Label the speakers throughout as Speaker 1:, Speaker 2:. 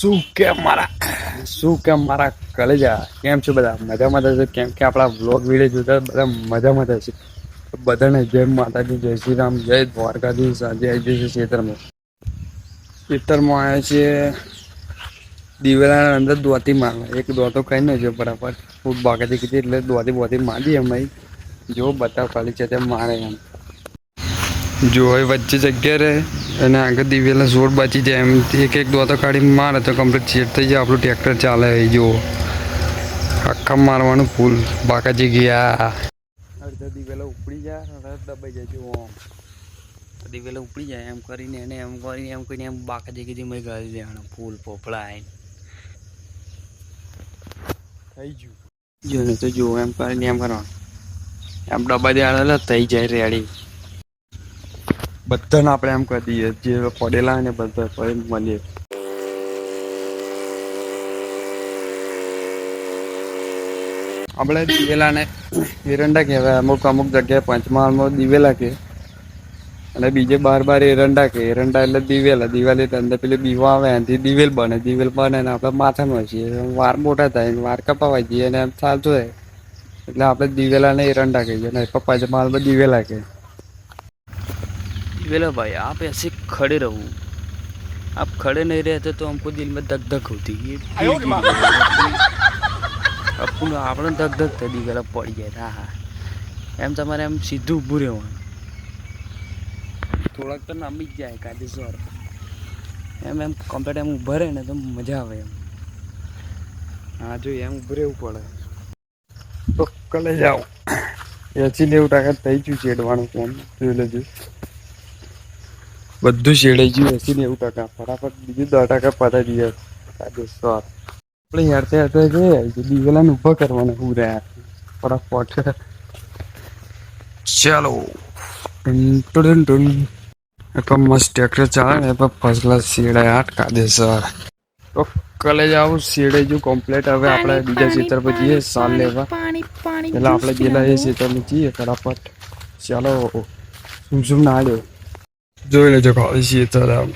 Speaker 1: શું કેમ મારા, શું કેમ મારા કલેજા? કેમ છો બધા? મજામાં થશે કેમ કે આપણા વ્લોગ વીડિયો જોતા બધા મજામાં થશે બધાને જય માતાજી, જય શ્રી રામ, જય દ્વારકાધીશ. સાંજે આવી જશે ખેતરમાં ખેતરમાં આવ્યા છીએ દિવેલાના અંદર દોતી મારવા. એક દોતો કઈ ન જો બરાબર ફૂટ બાકી કીધી એટલે દોતી બોતી મારી અમે જો બધા ખાલી છે તે મારે એમ. જો હવે વચ્ચે જગ્યા રહે અને આગળ દિવેલા જોર બચી જાય એમ. એક એક દોતો કાઢી મારે તો કમ્પ્લીટ સેટ થઈ જાય. આપણું ટ્રેક્ટર ચાલે એ જો. આખા મારવાનું ફૂલ બાકાજી ગયા. અડધા દિવેલા ઉપડી જાય અડધા દબાઈ જાય જો આમ. દિવેલા ઉપડી જાય એમ કરીને એને એમ કરીને એમ કરીને એમ બાકાજી કીધી મેં ગાળી દેવાનું ફૂલ પોપળા થઈ ગયું. જો ને તો જો એમ કરીને એમ કરવાનું. એમ ડબ્બા દેવાના થઈ જાય રેડી બધાને આપણે એમ કહી દઈએ, જે પડેલા ને બધા ફરી મળીએ. આપણે દિવેલાને એરંડા કહેવાય. અમુક અમુક જગ્યાએ પંચમહાલમાં દિવેલા કે. અને બીજે બાર બાર એરંડા કે. એરંડા એટલે દિવેલા. દિવાળી અંદર પેલી બીવા આવે, એનાથી દિવેલ બને. દિવેલ બને ને આપણે માથામાં છીએ. વાર મોટા થાય ને વાર કપાવાય જઈએ અને એમ ચાલતું હોય એટલે આપણે દિવેલાને એરંડા કહીએ. ને પંચમહાલમાં દિવેલા કે.
Speaker 2: वेला भाई आप ऐसे खड़े रहो आप खड़े नहीं रहते तो हमको दिल में धक धक होती है આપણું આપણે ધક ધક થતી ગયેલા પડી જાય હા હા એમ તમારે એમ સીધું ઊભું રહેવાનું થોડાક તો નામી જ જાય કાયદેસર એમ એમ કમ્પ્લીટ એમ ઊભા રહે ને તો મજા આવે એમ
Speaker 1: હા જો એમ ઊભું રહેવું પડે તો કલે જાઓ એસી નેવું ટકા થઈ ગયું શેડવાનું ફોન જોઈ લેજો બધું શેડાઈ ગયું ને એવું ટકા ફટાફટ બીજું દોઢ ટકા પતાવી દઈએ. કાયદેસર આપણે હેરતે હેરતે જે દિવેલાને ઊભા કરવાના હું રહ્યા. ફટાફટ. ચાલો. ટુન ટુન ટુન. પણ મસ્ત ટ્રેક્ટર ચાલે ને પણ ફર્સ્ટ ક્લાસ શેડાય આઠ કાયદેસર તો કલે જાવ શેડે જો કમ્પ્લીટ હવે આપણે બીજા ક્ષેત્ર પર જઈએ સાલ લેવા.
Speaker 3: પાણી પાણી
Speaker 1: પેલા આપણે ગયેલા એ ક્ષેત્રમાં જઈએ ફટાફટ. ચાલો. શું શું ના Rồi là cho gọi gì tao làm?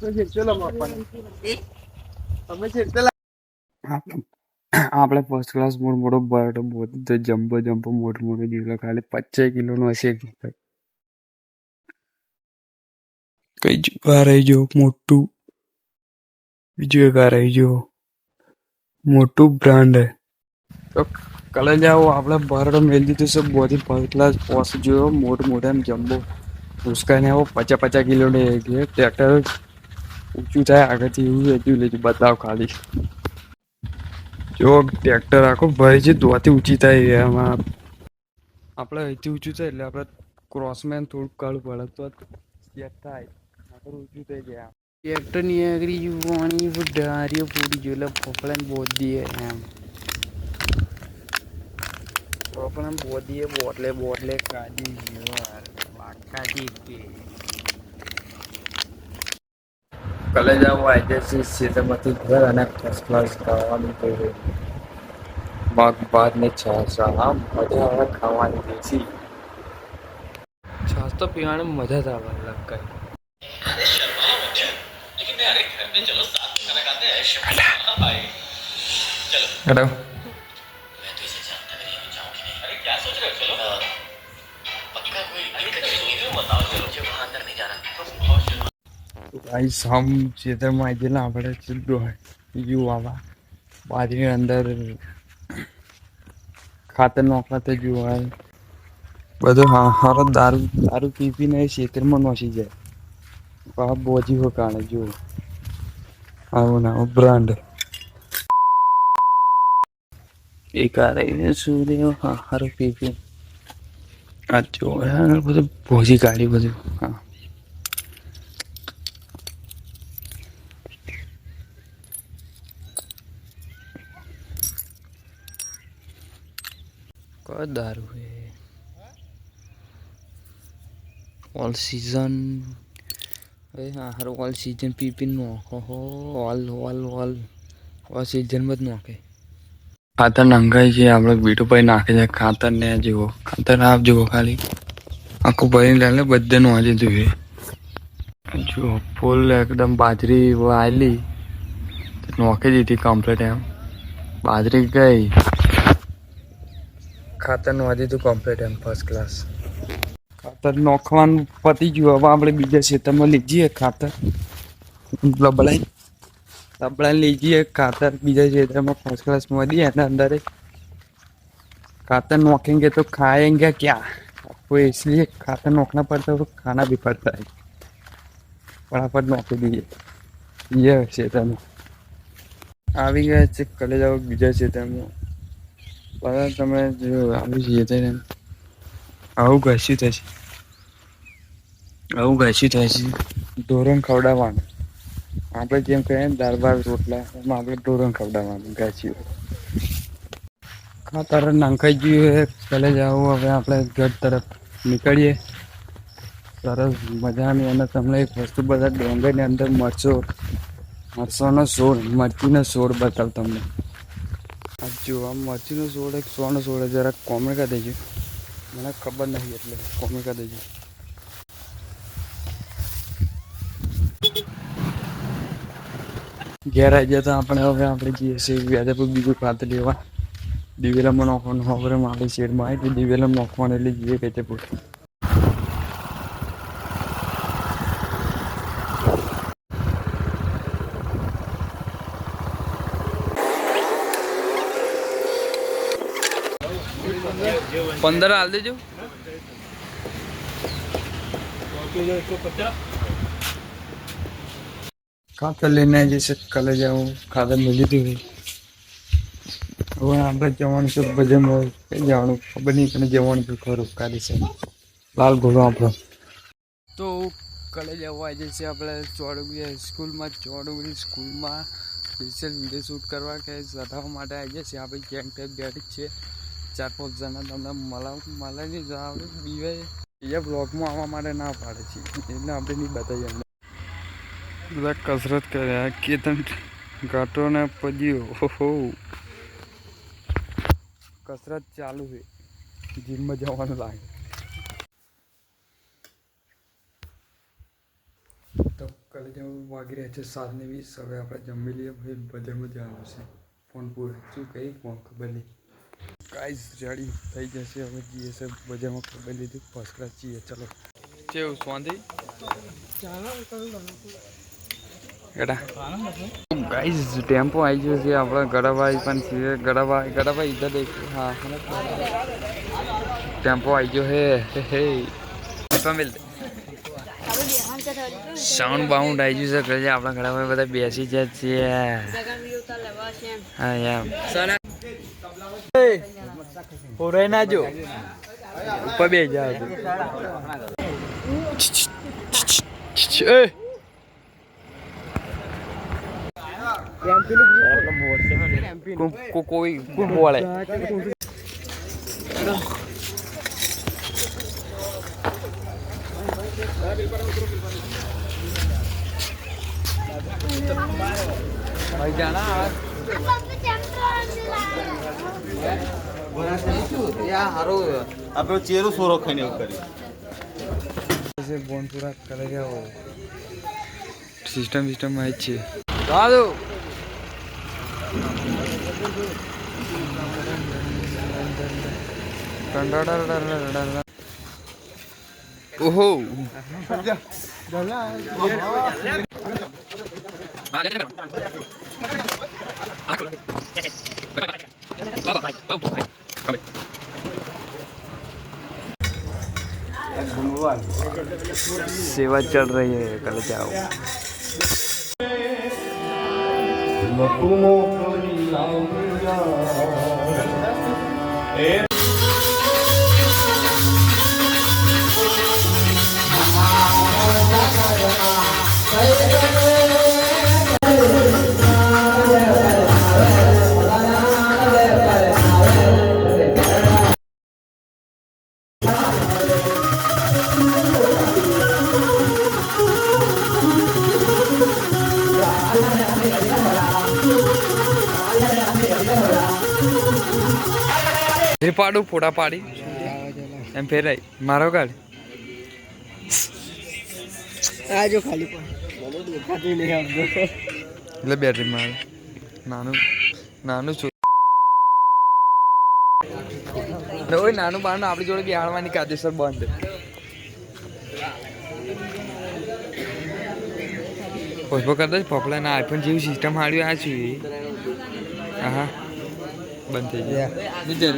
Speaker 1: Tôi hiện chưa là một phần. Tôi mới hiện chưa là આપણે ફર્સ્ટ ક્લાસ મોટો મોટો બર્ડ બધો જમ્બો જમ્બો મોટો મોટો દીવલો ખાલી પચાસ કિલોનો હશે કઈ જુગાર રહી ગયો મોટું. બીજું એક આ રહી ગયો મોટું બ્રાન્ડ હે. તો કલર જાઓ આપણે બર્ડ મેળ દીધું છે બધી ફર્સ્ટ ક્લાસ પોસ જોયો મોટ મોટો જમ્બો. ઉસકાઈને આવો પચાસ પચાસ કિલોને ટ્રેક્ટર ઊંચું થાય આગળથી એવું એટલું લેજો બતાવ ખાલી. જો ટ્રેક્ટર આખો ભાઈ છે દોથી ઊંચી થાય એમાં આપણે અહીંથી ઊંચું થાય એટલે આપણે ક્રોસમેન થોડુંક કાઢવું પડે, તો ચેક થાય. આગળ ઊંચું થઈ જાય
Speaker 2: ટ્રેક્ટરની આગળ યુવાની ડારીઓ પૂરી જો એટલે ફોફળાને બોધીએ એમ. ફોફળાને બોધીએ બોટલે બોટલે કાઢી ગયો બાકાજી કે
Speaker 1: કલે જાવ આજે સીતામાંથી ઘર અને ફર્સ્ટ ક્લાસ ખાવાનું થઈ ગયું મગ ભાત ને છાશ આમ મજા આવે ખાવાની દેશી
Speaker 2: છાસ તો પીવાની મજા જ આવે અલગ કઈ
Speaker 1: હેલો ભાઈ સમ ખેતરમાં આવી ગયેલા આપણે સીધો યુ આવા બાજરી અંદર ખાતર નોખવા જોવાય બધું હારો દારૂ દારૂ પી પીને ખેતરમાં નોસી જાય બા બોજી હો કાણે જુઓ આવું ના બ્રાન્ડ
Speaker 2: એક આ રહીને સૂર્ય હા હારું પી પી
Speaker 1: આ જો બધું ભોજી કાઢી બધું હા
Speaker 2: દારૂ હે. ઓલ સીઝન હવે હા, હારું ઓલ સીઝન પી પી નોખો હો ઓલ ઓલ ઓલ ઓલ સીઝનમાં જ નોખે
Speaker 1: ખાતર નંગાઈ છે આપણે બીટુ ભાઈ નાખે છે, ખાતર ને જુઓ, ખાતર આપ જુઓ ખાલી. આખું ભરીને લે લે બધે નું આજે જોઈએ જુઓ ફૂલ એકદમ બાજરી વાયેલી. નોખી દીધી કમ્પ્લીટ એમ. બાજરી ગઈ. ખાતરનું દીધું કમ્પ્લીટ એમ ફર્સ્ટ ક્લાસ ખાતર નોખવાનું પતી ગયું. હવે આપણે બીજા ખેતરમાં લીધીએ ખાતર. લબડાઈ. લબડાઈ લીધીએ ખાતર. બીજા ખેતરમાં ફર્સ્ટ ક્લાસ મળી એના અંદર ખાતર નોખેંગે તો ખાએંગે ક્યાં? કોઈ इसलिए ખાતર નોખના પડતા તો ખાના બી પડતા है ફટાફટ નોખી દઈએ. છે તમે આવી ગયા છે કલેજાઓ બીજા ખેતરમાં બધા તમે જો આવી જઈએ તો આવું ઘસ્યું થશે આવું ઘસ્યું થશે ધોરણ ખવડાવવાનું. આપણે જેમ કહીએ ને દાળ રોટલા, એમાં આપણે ધોરણ ખવડાવવાનું, ઘસ્યું. ખાતર નાખાઈ ગયું કલે જાવું હવે આપણે ઘર તરફ નીકળીએ. સરસ મજાની અને તમને એક વસ્તુ બધા ડોંગરની અંદર મરચો, મરચોનો છોડ મરચીનો છોડ બતાવ તમને. આ જો આ મરચીનો સોળ એક સોનો સોળ જરાક કોમેન્ટ કરી દેજો. મને ખબર નથી એટલે કોમેન્ટ કરી દેજો. ઘેર આવી જતા આપણે હવે આપણે જઈએ છીએ વ્યાજાપુર બીજું ખાતર લેવા. દિવેલામાં નાખવાનું હવે મારી શેડમાં આવી તો દિવેલામાં નાખવાનું એટલે જઈએ વેજાપુર
Speaker 2: પંદર હાલ દેજો.
Speaker 1: ખાતર લઈને આવી જશે કાલે જાઉં ખાતર મેળવી દીધું હવે આપણે જવાનું છે ભજન કઈ જવાનું? ખબર નહીં પણ જવાનું છે ખરું કાલે છે. લાલ ઘોડો આપણો.
Speaker 2: તો કાલે જવા આજે છે આપણે ચોડુગડી સ્કૂલમાં ચોડુગડી સ્કૂલમાં સ્પેશિયલ વીડિયો શૂટ કરવા કે વધારવા માટે આવી છે આપણે ગેંગ ટાઈપ બેઠી છે. ચાર પાંચ જણા તમને મળા મળે નહીં જો આવડે બીવાય એ બ્લોગમાં આવવા માટે ના પાડે છે. એટલે આપણે નહીં બતાવીએ.
Speaker 1: બધા કસરત કર્યા કેતન ઘાટો ને પજ્યો હો કસરત ચાલુ છે. જીમમાં જવાનું લાગે. તો કાલે જવું વાગી રહ્યા છે સાતને વીસ. હવે આપણે જમી લઈએ. ભાઈ બજારમાં જવાનું છે. ફોન પૂરો. શું કહી? ફોન ખબર નહીં. કાંઈ રેડી થઈ જશે. હવે જઈએ છે બજારમાં ખબર લીધી. ફર્સ્ટ ક્લાસ જઈએ ચલો. કેવું સ્વાંધી ગાઈસ ગાઈઝ ટેમ્પો આવી ગયો છે. આપણા ગડાભાઈ પણ છે. ગડાભાઈ ગડાભાઈ ઇધર દેખ હા ટેમ્પો આવી ગયો હે. હે ફેમિલ સાઉન્ડ બાઉન્ડ આવી ગયું છે. આપણા ઘણા બધા બેસી જાય છે. હા પોરાય ના જો ઉપર બે જાવ કોઈ કોણ બોલે ભાઈ જાણા
Speaker 3: આપણો ચેરો સોરો ખાઈને એવું કરી
Speaker 1: બોનપુરા કરે ગયા સિસ્ટમ સિસ્ટમ માં છે દાદુ ઓહો હા सेवा चल रही है कल जाओ એ પાડું ફોટા પાડી. એમ ફેરાય. મારો કાઢ
Speaker 4: આજો ખાલી
Speaker 1: એટલે બેટરી મારે નાનું નાનું છું. ઓય નાનું બારનું આપણી જોડે બિહાડવાની કાયદેસર બંધ. પોસ્પો કરતા જ પકડા ના આઈફોન જેવી સિસ્ટમ હાડ્યું આ છું હા બંધ થઈ ગયા. લીધે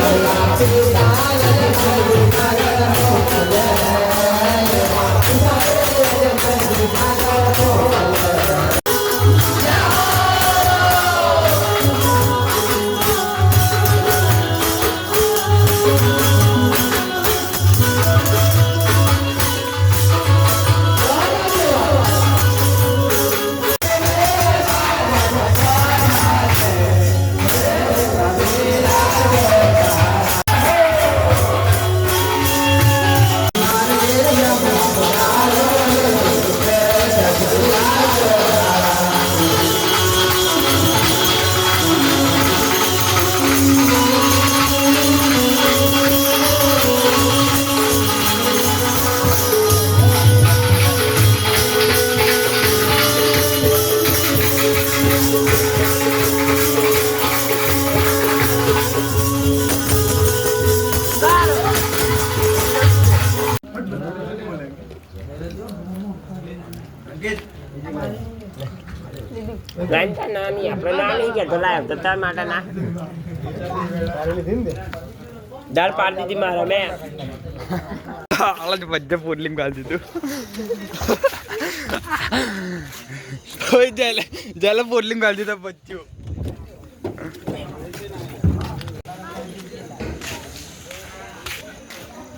Speaker 1: Yeah.
Speaker 4: ગાંઠા ના આપણે ના નહીં કહેતો તો ના. દાળ પાડી મારા મેં.
Speaker 1: આલા જ બધે પોટલીમ ગાળી દીધું. બચ્ચું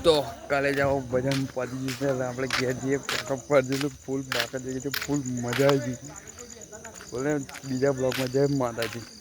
Speaker 1: તો કાલે જાઓ ભજન પડી જશે એટલે આપણે ઘેર જઈએ ફૂલ બાકી જઈએ ફૂલ મજા આવી ગઈ. બોલે બીજા બ્લોગમાં જય માતાજી.